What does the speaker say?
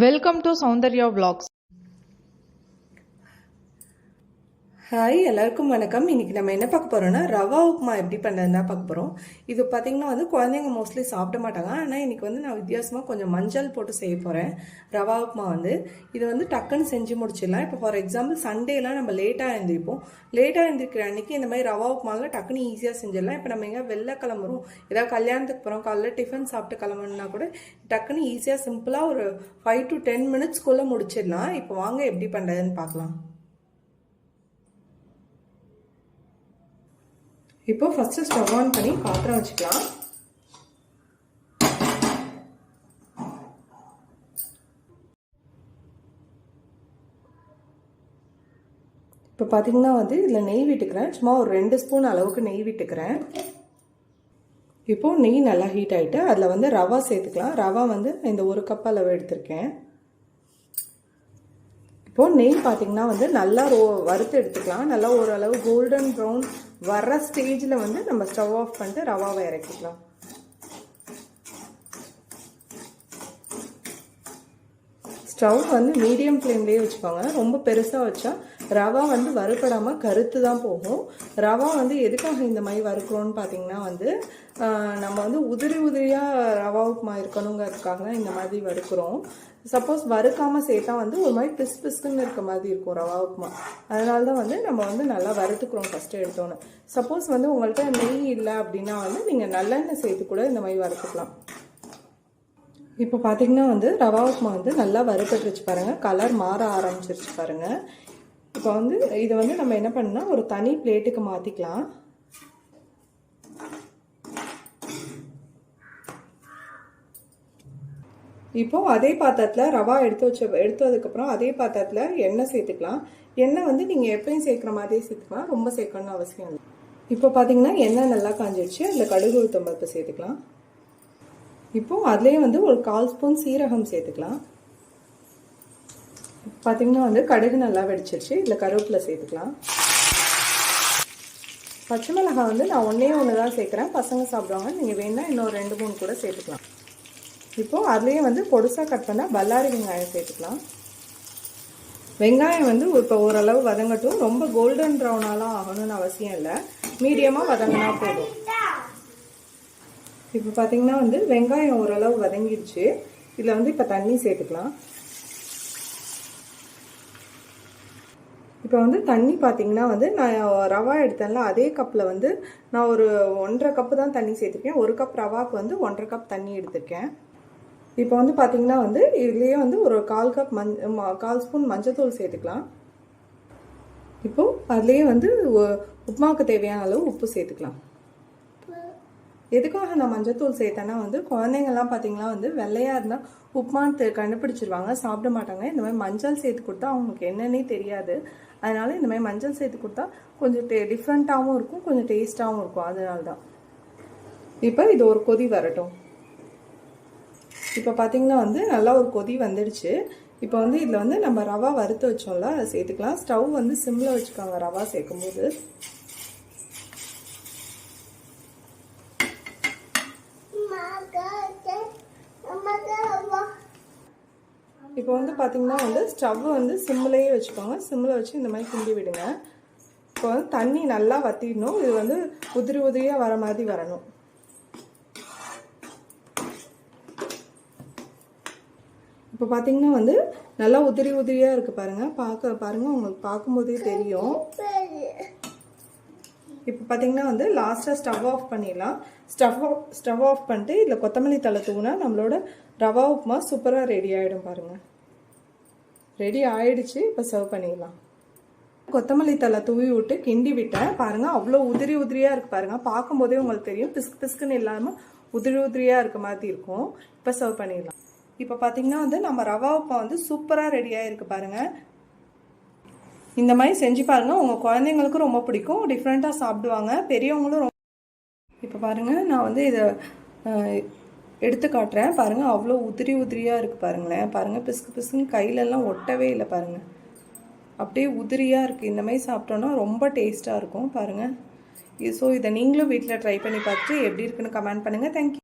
Welcome to Saundarya Vlogs. Hi எல்லாருக்கும் வணக்கம். இன்றைக்கி நம்ம என்ன பார்க்க போகிறோம்னா ரவா உப்புமா எப்படி பண்ணுறதுன்னு பார்க்க போகிறோம் இது பார்த்திங்கன்னா வந்து குழந்தைங்க மோஸ்ட்லி சாப்பிட மாட்டாங்க. ஆனால் இன்றைக்கி வந்து நான் வித்தியாசமாக கொஞ்சம் மஞ்சள் போட்டு செய்ய போகிறேன் ரவா உப்புமா வந்து. இது வந்து டக்குன்னு செஞ்சு முடிச்சிடலாம். இப்போ ஃபார் எக்ஸாம்பிள் சண்டேலாம் நம்ம லேட்டாக எழுந்திரிப்போம். லேட்டாக எழுந்திரிக்கிற அன்னைக்கு இந்த மாதிரி ரவா உப்புமாலாம் டக்குன்னு ஈஸியாக செஞ்சிடலாம். இப்போ நம்ம எங்கே வெளில கிளம்புறோம். ஏதாவது கல்யாணத்துக்கு போகிறோம் காலைல டிஃபன் சாப்பிட்டு கிளம்புனா கூட டக்குன்னு ஈஸியாக சிம்பிளாக ஒரு ஃபைவ் டு டென் மினிட்ஸ்க்குள்ளே முடிச்சிடலாம். இப்போ வாங்க எப்படி பண்ணுறதுன்னு பார்க்கலாம். இப்போ ஃபஸ்ட்டு ஸ்டவ் ஆன் பண்ணி பாத்திரம் வச்சுக்கலாம். இப்போ பார்த்தீங்கன்னா வந்து இதில் நெய் விட்டுக்கிறேன். சும்மா ஒரு ரெண்டு ஸ்பூன் அளவுக்கு நெய் விட்டுக்கிறேன். இப்போது நெய் நல்லா ஹீட் ஆகிட்டு அதில் வந்து ரவா சேர்த்துக்கலாம். ரவா வந்து இந்த ஒரு கப் அளவு எடுத்திருக்கேன். இப்போது நெய் பார்த்திங்கன்னா வந்து நல்லா ரோ வறுத்து எடுத்துக்கலாம். நல்லா ஓரளவு கோல்டன் ப்ரௌன் வர்ற ஸ்டேஜில் வந்து நம்ம ஸ்டவ் ஆஃப் பண்ணிட்டு ரவாவை இறக்கிக்கலாம். ஸ்டவ் வந்து மீடியம் ஃப்ளேம்லேயே வச்சுக்கோங்க. ரொம்ப பெருசாக வச்சா ரவா வந்து வறுப்படாமல் கருத்து தான் போகும். ரவா வந்து எதுக்காக இந்த மாதிரி வறுக்கிறோன்னு பார்த்தீங்கன்னா வந்து நம்ம வந்து உதிரி உதிரியாக ரவா உப்புமா இருக்கணுங்கிறதுக்காக தான் இந்த மாதிரி வறுக்கிறோம். சப்போஸ் வறுக்காமல் சேர்த்தா வந்து ஒரு மாதிரி பிஸ் பிஸ்க்குன்னு இருக்க மாதிரி இருக்கும் ரவா உப்புமா. அதனால தான் வந்து நம்ம வந்து நல்லா வறுத்துக்கிறோம் ஃபஸ்ட்டு எடுத்தோன்னு. சப்போஸ் வந்து உங்கள்கிட்ட நெய் இல்லை அப்படின்னா வந்து நீங்கள் நல்லெண்ணெய் சேர்த்து கூட இந்த மாதிரி வறுத்துக்கலாம். இப்போ பார்த்தீங்கன்னா வந்து ரவா உப்புமா வந்து நல்லா வறுபட்டுருச்சு பாருங்கள் கலர் மாற ஆரம்பிச்சிருச்சு பாருங்கள் இப்போ வந்து இதை வந்து நம்ம என்ன பண்ணால் ஒரு தனி பிளேட்டுக்கு மாற்றிக்கலாம் இப்போ அதே பாத்திரத்தில் ரவா எடுத்து வச்ச எடுத்ததுக்கப்புறம் அதே பாத்திரத்தில் எண்ணெய் சேர்த்துக்கலாம். எண்ணெய் வந்து நீங்கள் எப்பயும் சேர்க்குற மாதிரியே சேர்த்துக்கலாம். ரொம்ப சேர்க்கணும்னு அவசியம் இல்லை. இப்போ பார்த்தீங்கன்னா எண்ணெய் நல்லா காஞ்சிடுச்சு அதில் கடுகு உளுத்தம்பருப்பு சேர்த்துக்கலாம். இப்போ அதுலேயே வந்து ஒரு கால் ஸ்பூன் சீரகம் சேர்த்துக்கலாம். பார்த்திங்கன்னா வந்து கடுகு நல்லா வெடிச்சிருச்சு. இதில் கருவேப்பிலை சேர்த்துக்கலாம். பச்சை மிளகாய் வந்து நான் ஒன்றே ஒன்று தான் சேர்க்குறேன். பசங்க சாப்பிடுவாங்க. நீங்கள் வேணால் இன்னொரு ரெண்டு மூணு கூட சேர்த்துக்கலாம். இப்போது அதுலேயே வந்து பொடுசாக கட் பண்ணால் பல்லாரி வெங்காயம் சேர்த்துக்கலாம். வெங்காயம் வந்து இப்போ ஓரளவு வதங்கட்டும். ரொம்ப கோல்டன் ப்ரௌனாலாம் ஆகணும்னு அவசியம் இல்லை. மீடியமாக வதங்கினா போதும். இப்போ பார்த்தீங்கன்னா வந்து வெங்காயம் ஓரளவு வதங்கிடுச்சு. இதில் வந்து இப்போ தண்ணி சேர்த்துக்கலாம். இப்போ வந்து தண்ணி பார்த்தீங்கன்னா வந்து நான் ரவா எடுத்தேன்ல அதே கப்பில் வந்து நான் ஒரு ஒன்றரை கப்பு தான் தண்ணி சேர்த்துருக்கேன். ஒரு கப் ரவாவுக்கு வந்து ஒன்றரை கப் தண்ணி எடுத்திருக்கேன். இப்போ வந்து பார்த்தீங்கன்னா வந்து இதுலேயே வந்து ஒரு கால் கப் மஞ் கால் ஸ்பூன் மஞ்சத்தூள் சேர்த்துக்கலாம். இப்போது அதுலேயே வந்து உப்புமாவுக்கு தேவையான அளவு உப்பு சேர்த்துக்கலாம். எதுக்காக நான் மஞ்சத்தூள் சேர்த்தேன்னா வந்து குழந்தைங்கள்லாம் பார்த்தீங்கன்னா வந்து வெள்ளையாக இருந்தால் உப்புமான்னு கண்டுபிடிச்சிருவாங்க சாப்பிட மாட்டாங்க. இந்த மாதிரி மஞ்சள் சேர்த்து கொடுத்தா அவங்களுக்கு என்னன்னே தெரியாது. அதனால இந்த மாதிரி மஞ்சள் சேர்த்து கொடுத்தா கொஞ்சம் டே டிஃப்ரெண்ட்டாகவும் இருக்கும் கொஞ்சம் டேஸ்ட்டாகவும் இருக்கும். அதனால தான் இப்போ இது ஒரு கொதி வரட்டும். இப்போ பார்த்தீங்கன்னா வந்து நல்லா ஒரு கொதி வந்துடுச்சு. இப்போ வந்து இதில் வந்து நம்ம ரவா வறுத்து வச்சோம்ல அதை சேர்த்துக்கலாம். ஸ்டவ் வந்து சிம்மில் வச்சுக்கோங்க ரவா சேர்க்கும்போது. இப்போ வந்து பார்த்தீங்கன்னா வந்து ஸ்டவ் வந்து சிம்மிலேயே வச்சுக்கோங்க. சிம்மில் வச்சு இந்த மாதிரி கிண்டி விடுங்க. இப்போ வந்து தண்ணி நல்லா வற்றிடணும் இது வந்து உதிரி உதிரியாக வர மாதிரி வரணும். இப்போ பார்த்தீங்கன்னா வந்து நல்லா உதிரி உதிரியாக இருக்குது பாருங்கள் பார்க்க பாருங்கள் உங்களுக்கு பார்க்கும்போதே தெரியும். இப்போ பார்த்தீங்கன்னா வந்து லாஸ்ட்டாக ஸ்டவ் ஆஃப் பண்ணிடலாம். ஸ்டவ் ஆஃப் ஸ்டவ் ஆஃப் பண்ணிட்டு இதில் கொத்தமல்லி தலை தூவினா நம்மளோட ரவா உப்புமா சூப்பராக ரெடி ஆகிடும் பாருங்கள் ரெடி ஆயிடுச்சு இப்போ சர்வ் பண்ணிடலாம். கொத்தமல்லி தலை தூவி விட்டு கிண்டி விட்டேன். பாருங்கள் அவ்வளோ உதிரி உதிரியாக இருக்குது பாருங்கள் பார்க்கும்போதே உங்களுக்கு தெரியும் பிஸ்கு பிஸ்குன்னு இல்லாமல் உதிரி உதிரியாக இருக்க மாதிரி இருக்கும். இப்போ சர்வ் பண்ணிடலாம். இப்போ பார்த்தீங்கன்னா வந்து நம்ம ரவா உப்பா வந்து சூப்பராக ரெடி ஆகிருக்கு பாருங்கள் இந்த மாதிரி செஞ்சு பாருங்கள் உங்கள் குழந்தைங்களுக்கும் ரொம்ப பிடிக்கும். டிஃப்ரெண்ட்டாக சாப்பிடுவாங்க. பெரியவங்களும் ரொம்ப இப்போ பாருங்கள் நான் வந்து இதை எடுத்து காட்டுறேன். பாருங்கள் அவ்வளோ உதிரி உதிரியாக இருக்குது பாருங்களேன். பாருங்கள் பிசுக்கு பிசுன்னு கையிலெல்லாம் ஒட்டவே இல்லை பாருங்கள் அப்படியே உதிரியாக இருக்குது இந்த மாதிரி சாப்பிட்டோன்னா ரொம்ப டேஸ்ட்டாக இருக்கும். பாருங்கள் ஸோ இதை நீங்களும் வீட்டில் ட்ரை பண்ணி பார்த்துட்டு எப்படி இருக்குன்னு கமெண்ட் பண்ணுங்கள் தேங்க்யூ